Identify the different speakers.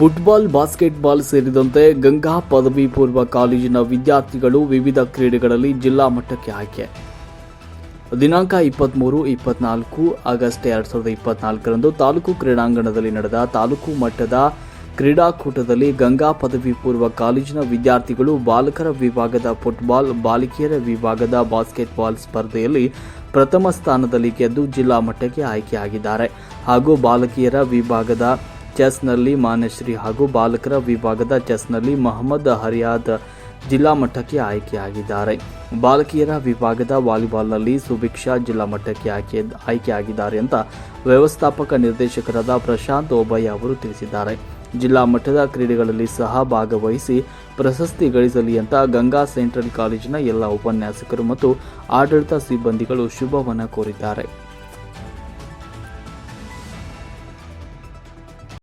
Speaker 1: Football, basketball ಸೇರಿದಂತೆ ಗಂಗಾ ಪದವಿ ಪೂರ್ವ ಕಾಲೇಜಿನ ವಿದ್ಯಾರ್ಥಿಗಳು ವಿವಿಧ ಕ್ರೀಡೆಗಳಲ್ಲಿ ಜಿಲ್ಲಾ ಮಟ್ಟಕ್ಕೆ ಆಯ್ಕೆ. ದಿನಾಂಕ ಇಪ್ಪತ್ತ್ಮೂರು ಇಪ್ಪತ್ನಾಲ್ಕು, ಆಗಸ್ಟ್ ಎರಡು ಸಾವಿರದ ಇಪ್ಪತ್ನಾಲ್ಕರಂದು ತಾಲೂಕು ಕ್ರೀಡಾಂಗಣದಲ್ಲಿ ನಡೆದ ತಾಲೂಕು ಮಟ್ಟದ ಕ್ರೀಡಾಕೂಟದಲ್ಲಿ ಗಂಗಾ ಪದವಿ ಪೂರ್ವ ಕಾಲೇಜಿನ ವಿದ್ಯಾರ್ಥಿಗಳು ಬಾಲಕರ ವಿಭಾಗದ ಫುಟ್ಬಾಲ್, ಬಾಲಕಿಯರ ವಿಭಾಗದ ಬಾಸ್ಕೆಟ್ಬಾಲ್ ಸ್ಪರ್ಧೆಯಲ್ಲಿ ಪ್ರಥಮ ಸ್ಥಾನದಲ್ಲಿ ಗೆದ್ದು ಜಿಲ್ಲಾ ಮಟ್ಟಕ್ಕೆ ಆಯ್ಕೆಯಾಗಿದ್ದಾರೆ. ಹಾಗೂ ಬಾಲಕಿಯರ ವಿಭಾಗದ ಚೆಸ್ನಲ್ಲಿ ಮಾನಶ್ರೀ ಹಾಗೂ ಬಾಲಕರ ವಿಭಾಗದ ಚೆಸ್ನಲ್ಲಿ ಮಹಮ್ಮದ್ ಹರಿಯಾದ್ ಜಿಲ್ಲಾ ಮಟ್ಟಕ್ಕೆ ಆಯ್ಕೆಯಾಗಿದ್ದಾರೆ. ಬಾಲಕಿಯರ ವಿಭಾಗದ ವಾಲಿಬಾಲ್ನಲ್ಲಿ ಸುಭಿಕ್ಷಾ ಜಿಲ್ಲಾ ಮಟ್ಟಕ್ಕೆ ಆಯ್ಕೆ, ಆಯ್ಕೆಯಾಗಿದ್ದಾರೆ ಅಂತ ವ್ಯವಸ್ಥಾಪಕ ನಿರ್ದೇಶಕರಾದ ಪ್ರಶಾಂತ್ ಓಬಯ್ಯ ಅವರು ತಿಳಿಸಿದ್ದಾರೆ. ಜಿಲ್ಲಾ ಮಟ್ಟದ ಕ್ರೀಡೆಗಳಲ್ಲಿ ಸಹ ಭಾಗವಹಿಸಿ ಪ್ರಶಸ್ತಿ ಗಳಿಸಲಿ ಅಂತ ಗಂಗಾ ಸೆಂಟ್ರಲ್ ಕಾಲೇಜಿನ ಎಲ್ಲ ಉಪನ್ಯಾಸಕರು ಮತ್ತು ಆಡಳಿತ ಸಿಬ್ಬಂದಿಗಳು ಶುಭವನ್ನು ಕೋರಿದ್ದಾರೆ.